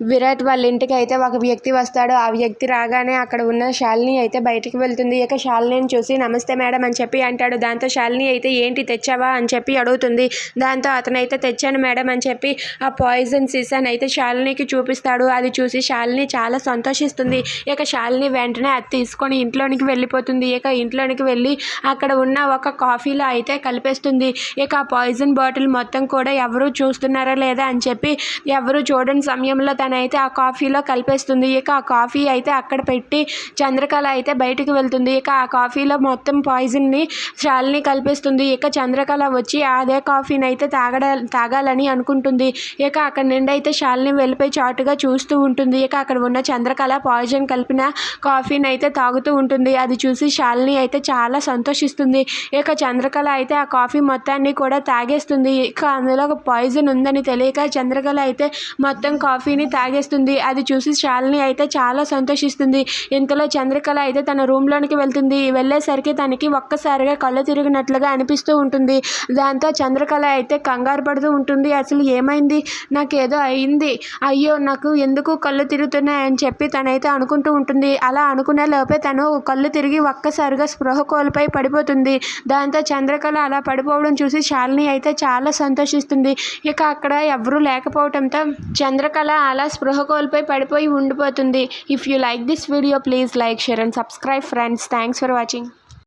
విరాట్ వాళ్ళ ఇంటికి అయితే ఒక వ్యక్తి వస్తాడు. ఆ వ్యక్తి రాగానే అక్కడ ఉన్న శాలిని అయితే బయటికి వెళ్తుంది. ఇక శాలినిని చూసి నమస్తే మేడం అని చెప్పి అంటాడు. దాంతో శాలిని అయితే ఏంటి తెచ్చావా? అని చెప్పి అడుగుతుంది. దాంతో అతనైతే తెచ్చాను మేడం అని చెప్పి ఆ పాయిజన్ సీసాన్ అయితే శాలినికి చూపిస్తాడు. అది చూసి శాలిని చాలా సంతోషిస్తుంది. ఇక శాలిని వెంటనే అది తీసుకొని ఇంట్లోనికి వెళ్ళిపోతుంది. ఇక ఇంట్లోనికి వెళ్ళి అక్కడ ఉన్న ఒక కాఫీలో అయితే కలిపేస్తుంది. ఇక ఆ పాయిజన్ బాటిల్ మొత్తం కూడా ఎవరు చూస్తున్నారా లేదా అని చెప్పి ఎవరు చూడని సమయంలో తనైతే ఆ కాఫీలో కలిపేస్తుంది. ఇక ఆ కాఫీ అయితే అక్కడ పెట్టి చంద్రకళ అయితే బయటికి వెళ్తుంది. ఇక ఆ కాఫీలో మొత్తం పాయిజన్ని శాలిని కలిపేస్తుంది. ఇక చంద్రకళ వచ్చి అదే కాఫీని అయితే తాగడ తాగాలని అనుకుంటుంది. ఇక అక్కడ నుండి అయితే శాలిని వెళ్ళిపోయి చాటుగా చూస్తూ ఉంటుంది. ఇక అక్కడ ఉన్న చంద్రకళ పాయిజన్ కలిపిన కాఫీని అయితే తాగుతూ ఉంటుంది. అది చూసి శాలిని అయితే చాలా సంతోషిస్తుంది. ఇక చంద్రకళ అయితే ఆ కాఫీ మొత్తాన్ని కూడా తాగేస్తుంది. ఇక అందులో ఒక పాయిజన్ ఉందని తెలియక చంద్రకళ అయితే మొత్తం కాఫీని తాగేస్తుంది. అది చూసి శాలిని అయితే చాలా సంతోషిస్తుంది. ఇంతలో చంద్రకళ అయితే తన రూమ్లోనికి వెళ్తుంది. వెళ్ళేసరికి తనకి ఒక్కసారిగా కళ్ళు తిరిగినట్లుగా అనిపిస్తూ ఉంటుంది. దాంతో చంద్రకళ అయితే కంగారు పడుతూ ఉంటుంది. అసలు ఏమైంది? నాకు ఏదో అయింది. అయ్యో నాకు ఎందుకు కళ్ళు తిరుగుతున్నాయని చెప్పి తనైతే అనుకుంటూ ఉంటుంది. అలా అనుకునే లోపే తను కళ్ళు తిరిగి ఒక్కసారిగా స్పృహ కోల్పోయి పడిపోతుంది. దాంతో చంద్రకళ అలా పడిపోవడం చూసి శాలిని అయితే చాలా సంతోషిస్తుంది. ఇక అక్కడ ఎవరూ లేకపోవడంతో చంద్రకళ అలా అలా స్పృహ కోల్పోయి పడిపోయి ఉండిపోతుంది. If you like this video please like share and subscribe friends thanks for watching